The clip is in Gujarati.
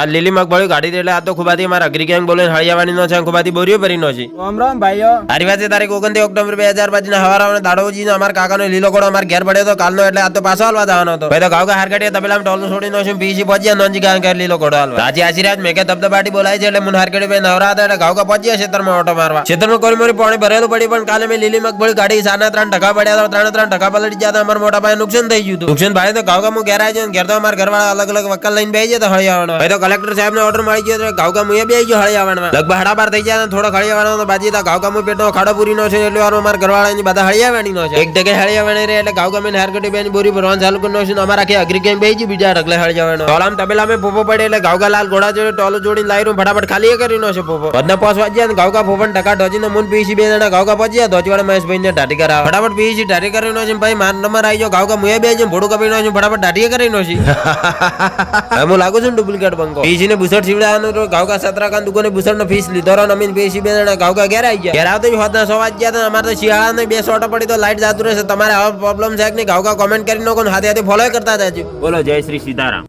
આ લીલી મગફળી કાઢી દે એટલે આ તો ખુબાથી મારા અગ્રી ગેંગ બોલે હળિયાવાડી નો છે ખુબાથી બોરીઓ ભરીનો છે. રામ રામ ભાઈઓ. તારી વાત છે તારીખ ઓગણત્રીસ ઓક્ટોબર બે હજાર પચીસ ના હવારા દાડોજી અમારા કાકાનો લીલો ઘોડો અમાર ઘેર પડ્યો હતો કાલનો એટલે આ તો પાછો હાલવા જવાનો હતો. ભાઈ તો ગાવ હાર કાઢીએ તબેલા છોડી નો છું પીસી પહોંચ્યા નોંજી ગાંગ ઘેર લીલો ઘોડો હાલવા. રાજી આશીર્વાદ મેં કે ધબધબાટી બોલાય છે એટલે મુન હાર કાઢી ભાઈ નવરા હતા એટલે ગાવ પહોંચ્યા ક્ષેત્રમાં ઓટો મારવા. ક્ષેત્રમાં કોઈ મોરી પાણી ભરેલું પડી પણ કાલે મેં લીલી મગફળી કાઢી સાના ત્રણ ટકા પડ્યા હતા ત્રણ ત્રણ ટકા પલટી જતા અમારા મોટા ભાઈ નુકસાન થઈ ગયું હતું. નુકસાન ભાઈ તો ગાવ હું ઘેર આવી ઘેર તો અમારા ઘરવાળા અલગ અલગ વકલ લઈને બેસી જતા હળિયાવાનો ભાઈ તો કલેક્ટર સાહેબ ને ઓર્ડર મળી ગયો ગાવ ગામ એ બે ગયો આવવાના લગભગ હડા બાર થઈ ગયા થોડો હળિયાવાનો તો બાજી ગાવ ગામ પેટનો ખાડો પૂરીનો છે એટલે વાર અમારા ઘરવાળાની બધા હળિયાવાડીનો છે. એક જગ્યાએ આવવાની રહે એટલે ગાવ ગામે હારકટી બેન બોરી ભરવાનું ચાલુ કરી છે અમારા આખી અગ્રી કેમ બે ગયું બીજા ઢગલે હળિયાવાનો ટોલામ તબેલા મેં પોપો પડે એટલે ગાવગા લાલ ઘોડા જોડે ટોલો જોડીને લાવી રહ્યું ફટાફટ ખાલી એ કરી નો છે પોપો બધા પોસ વાગ્યા ને ગાવગા ફોફન ટકા ઢોજીને મુન પીસી બે જણા ગાવગા પહોંચ્યા ધોજવાડા મહેશભાઈ ને ઢાટી કરાવ ફટાફટ પીસી ઢાટી કરી નો છે ભાઈ માર નંબર આવી ગયો ગાવગા મુએ બે છે ભોડું કપી નો છે ફટાફટ ઢાટી કરી નો છે. હું લાગુ છું ડુપ્લિકેટ બંકો પીસી ને બુસટ સીવડાવવાનું તો ગાવકા સત્રાકાંત દુકાને બુસટ નો ફીસ લીધો રહ્યો અમીન પીસી બે જણા ગાવગા ઘેર આવી ગયા. ઘેર આવતો જ હોતના સો વાગ્યા હતા અમારે તો શિયાળા ને બે સોટો પડી તો લાઈટ જાતું રહેશે. તમારે આવા પ્રોબ્લેમ છે કે નહીં? ગાવગા કોમેન્ટ કરી નો ને હાથે હાથે ફોલો કરતા જાજો. બોલો જય શ્રી સીતારામ.